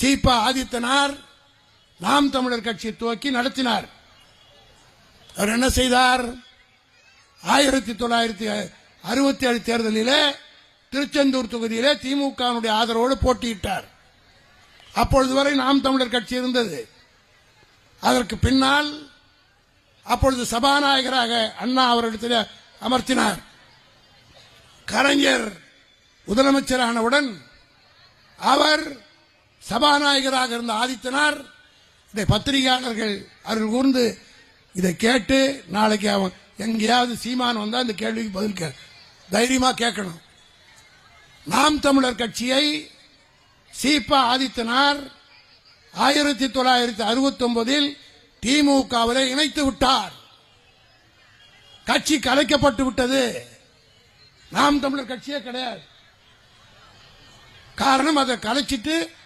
சீபா ஆதித்தனார் நாம் தமிழர் கட்சி துவக்கி நடத்தினார். அவர் என்ன செய்தார்? ஆயிரத்தி தொள்ளாயிரத்தி அறுபத்தி ஏழு தேர்தலிலே திருச்செந்தூர் தொகுதியிலே திமுகவினுடைய ஆதரவோடு போட்டியிட்டார். அப்பொழுது வரை நாம் தமிழர் கட்சி இருந்தது. அதற்கு பின்னால் அப்பொழுது சபாநாயகராக அண்ணா அவரிடத்தில் அமர்த்தினார். கலைஞர் முதலமைச்சரானவுடன் அவர் சபாநாயகராக இருந்த ஆதித்தனார் இதை பத்திரிகையாளர்கள் அருள் கூர்ந்து இதை கேட்டு நாளைக்கு அவன் எங்கேயாவது சீமான் வந்தால் இந்த கேள்விக்கு பதில் கே தைரியமா கேட்கணும். நாம் தமிழர் கட்சியை சீபா ஆதித்தனார் ஆயிரத்தி தொள்ளாயிரத்தி அறுபத்தி ஒன்பதில் திமுகவிலே இணைத்து விட்டார். கட்சி கலைக்கப்பட்டு விட்டது. நாம் தமிழர் கட்சியே கிடையாது. காரணம் அதை கலைச்சிட்டு